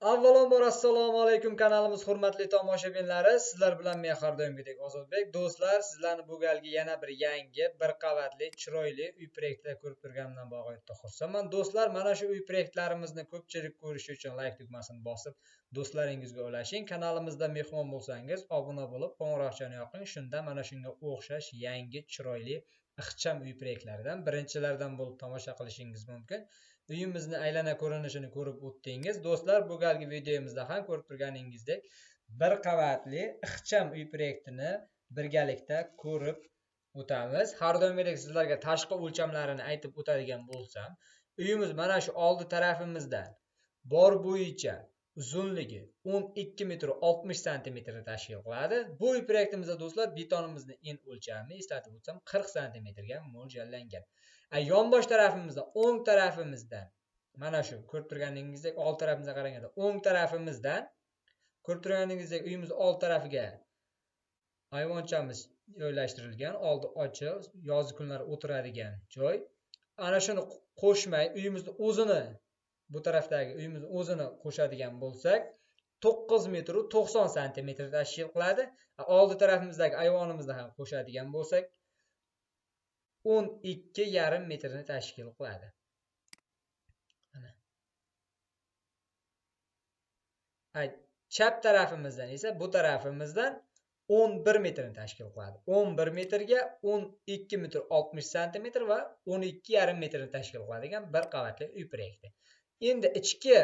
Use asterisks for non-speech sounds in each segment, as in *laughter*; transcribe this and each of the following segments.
avvalambor assalomu alaykum kanalimiz hurmatli tomoshabinlari. Sizlar bilan men har doimgidek ozodbek. Do'stlar sizlarni bu galgi yana bir yangi bir qavatli chiroyli uy proyektida ko'rib turganimdan bag'oyatda xursandman. Do'stlar mana shu uy proyektlarimizni ko'pchilik ko'rishi uchun layk tugmasini bosib do'stlaringizga ulashing. Kanalimizda mehmon bo'lsangiz obuna bo'lib qo'ng'iroqchani yoqing. Shunda mana shunga o'xshash yangi chiroyli ixcham uy proyektlaridan birinchilardan bo'lib tomosha qilishingiz mumkin. Uyimizni aylana ko'rinishini ko'rib o'tdingiz. Do'stlar bu galgi videomizda ham ko'rib turganingizdek bir qavatli ixcham uy proyektini birgalikda ko'rib o'tamiz. Har doimgidek sizlarga tashqi o'lchamlarini aytib o'tadigan bo'lsam uyimiz mana shu oldi tarafimizdan bor bo'yicha uzunligi o'n ikki metr oltmish santimetrni tashkil qiladi. Bu uy proyektimizda do'stlar betonimizni en o'lchamini eslatib o'tsam qirq santimetrga mo'ljallangan. Yonbosh tarafimizda o'ng tarafimizdan mana shu ko'rib turganingizdek old tarafimizga qaraganda o'ng tarafimizdan ko'rib turganingizdek uyimiz old tarafiga ayvonchamiz joylashtirilgan oldi ochiq yozgi kunlar o'tiradigan joy. Ana shuni qo'shmay uyimizni o'zini bu tarafdagi uyimizni o'zini qo'shadigan bo'lsak to'qqiz metru to'qson santimetr tashkil qiladi. Oldi tarafimizdagi ayvonimizni ham qo'shadigan bo'lsak o'n ikki yarim metrni tashkil qiladi. Chap tarafimizdan esa bu tarafimizdan o'n bir metrni tashkil qiladi. o'n bir metrga o'n ikki metr oltmish santimetr va o'n ikki yarim metrni tashkil qiladigan bir qavatli uy proyekti. Endi ichki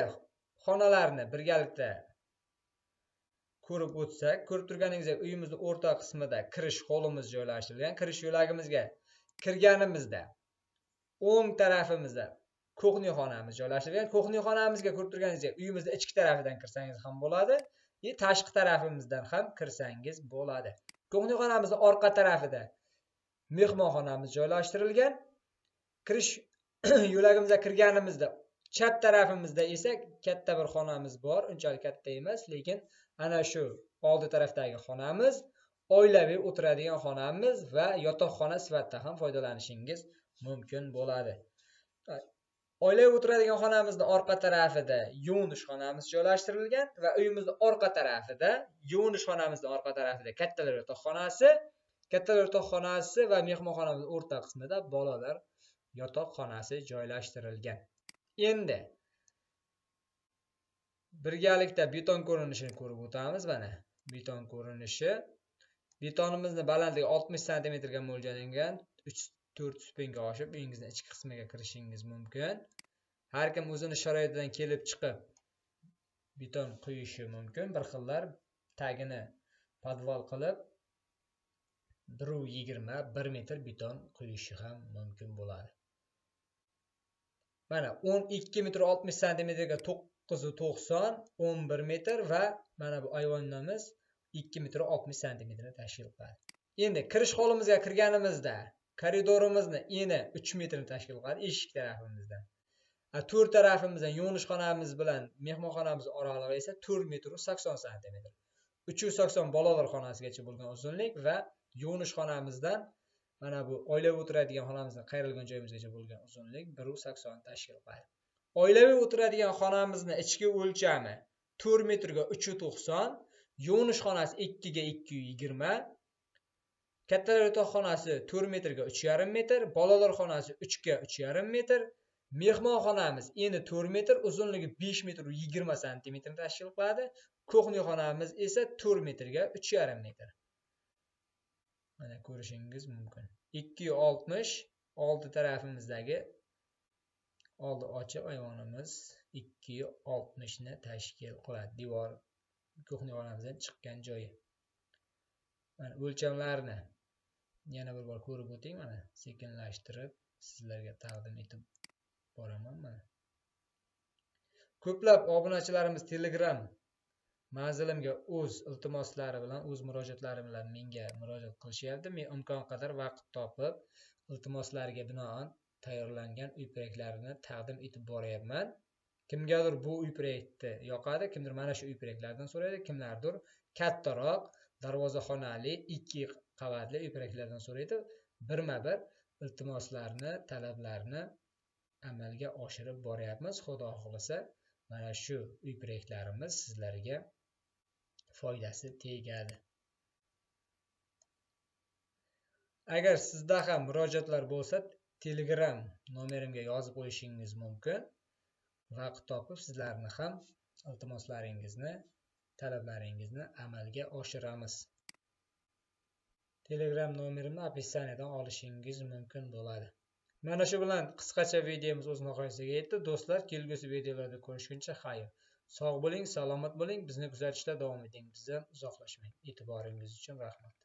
xonalarni birgalikda ko'rib o'tsak ko'rib turganingizdek uyimizni o'rta qismida kirish holimiz joylashtirilgan. Kirish yo'lagimizga kirganimizda o'ng tarafimizda ko'hniy xonamiz joylashtirilgan. Ko'hniy xonamizga ko'rib turganingizdek uyimizni ichki tarafidan kirsangiz ham bo'ladi и tashqi tarafimizdan ham kirsangiz bo'ladi. Ko'hniy xonamizni orqa tarafida mehmonxonamiz joylashtirilgan. Kirish *clears throat* yo'lagimizga kirganimizda chap tarafimizda esa katta bir xonamiz bor. Unchalik katta emas lekin ana shu oldi tarafdagi xonamiz oilaviy o'tiradigan xonamiz va yotoqxona sifatida ham foydalanishingiz mumkin bo'ladi. Oilaviy o'tiradigan xonamizni orqa tarafida yuvinish xonamiz joylashtirilgan va uyimizni orqa tarafida yuvinish xonamizni orqa tarafida kattalar yotoqxonasi kattalar yotoqxonasi va mehmonxonamiz o'rta qismida bolalar yotoqxonasi joylashtirilgan. Endi birgalikda beton ko'rinishini ko'rib o'tamiz. Mana beton ko'rinishi. Betonimizni balandligi oltmish santimetrga mo'ljallangan uch to'rt stupenka oshib uyingizni ichki qismiga kirishingiz mumkin. Har kim o'zini sharoitidan kelib chiqib beton quyishi mumkin. Bir xillar tagini podval qilib bir yigirma bir metr beton quyishi ham mumkin bo'ladi. Mana o'n ikki metr oltmish santimetrga to'qqiz to'qson o'n bir metr va mana bu ayvonamiz ikki metr oltmish santimetrni tashkil qiladi. Endi kirish holimizga kirganimizda koridorimizni eni uch metrni tashkil qiladi eshik tarafimizdan to'rt tarafimizdan yuvinish xonamiz bilan mehmonxonamiz oralig'i esa to'rt metru sakson santimetr. Uch yuz sakson bolalar xonasigacha bo'lgan uzunlik va yuvinish xonamizdan mana bu oilaviy o'tiradigan xonamizni qayrilgan joyimizgacha bo'lgan uzunlik biru sakson tashkil qiladi. Oilaviy o'tiradigan xonamizni ichki o'lchami to'rt metrga uch to'qson yuvinish xonasi ikkiga ikki yuz yigirma kattalar yotoqxonasi to'rt metrga uch yarim metr bolalar xonasi uchga uch yarim metr mehmonxonamiz eni to'rt metr uzunligi besh metr yigirma santimetrni tashkil qiladi. Kuxni xonamiz esa to'rt metrga uch yarim metr. Mana ko'rishingiz mumkin. Ikki yuz oltmish oldi tarafimizdagi oldi ochiq ayvonimiz ikki yuz oltmishni tashkil qiladi. Devor ko'hniyxonamizdan chiqqan joyi. Mana o'lchamlarni yana bir bor ko'rib o'ting mana sekinlashtirib sizlarga taqdim etib boraman mana. Ko'plab obunachilarimiz telegram manzilimga o'z iltimoslari bilan o'z murojaatlari bilan menga murojaat qilishyapti. Men imkon qadar vaqt topib iltimoslariga binoan tayyorlangan uy proyektlarini taqdim etib boryapman. Kimgadir bu uy proyekti yoqadi kimdir mana shu uy proyektlardan so'raydi kimlardir kattaroq darvozaxonali ikki qavatli uy proyektlardan so'raydi. Birma bir iltimoslarni talablarni amalga oshirib boryapmiz. Xudo xohlasa mana shu uy proyektlarimiz sizlarga foydasi tegadi. Agar sizda ham murojaatlar bo'lsa telegram nomerimga yozib qo'yishingiz mumkin vaqt topib sizlarni ham iltimoslaringizni talablaringizni amalga oshiramiz. Telegram nomerimni описаниеdan olishingiz mumkin bo'ladi. Mana shu bilan qisqacha videomiz o'z nihoyasiga yetdi. Do'stlar kelgusi videolarda ko'rishguncha xayr. Sog' bo'ling salomat bo'ling. Bizni kuzatishda davom eting. Bizdan uzoqlashmang. E'tiboringiz uchun rahmat.